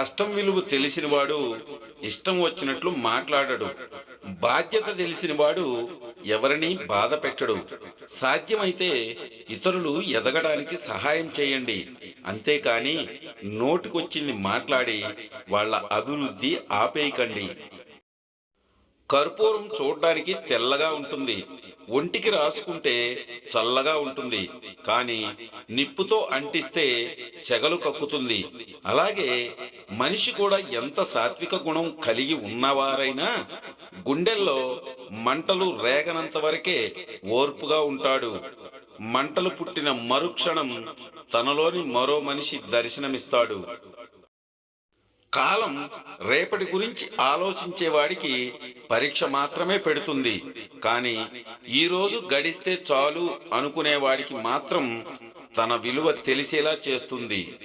కష్టం విలువ తెలిసినవాడు ఇష్టం వచ్చినట్లు మాట్లాడడు. బాధ్యత తెలిసినవాడు ఎవరిని బాధ పెట్టడు. సాధ్యమైతే ఇతరులు ఎదగడానికి సహాయం చేయండి. అంతేకాని నోటికొచ్చింది మాట్లాడి వాళ్ళ అభివృద్ధి ఆపేయకండి. కర్పూరం చూడడానికి తెల్లగా ఉంటుంది. ఒంటికి రాసుకుంటే చల్లగా ఉంటుంది. కానీ నిప్పుతో అంటిస్తే సెగలు కక్కుతుంది. అలాగే మనిషి కూడా ఎంత సాత్విక గుణం కలిగి ఉన్నవారైనా గుండెల్లో మంటలు రేగనంత వరకే ఓర్పుగా ఉంటాడు. మంటలు పుట్టిన మరుక్షణం తనలోని మరో మనిషి దర్శనమిస్తాడు. కాలం రేపటి గురించి ఆలోచించేవాడికి పరీక్ష మాత్రమే పెడుతుంది. కానీ ఈరోజు గడిస్తే చాలు అనుకునేవాడికి మాత్రం తన విలువ తెలిసేలా చేస్తుంది.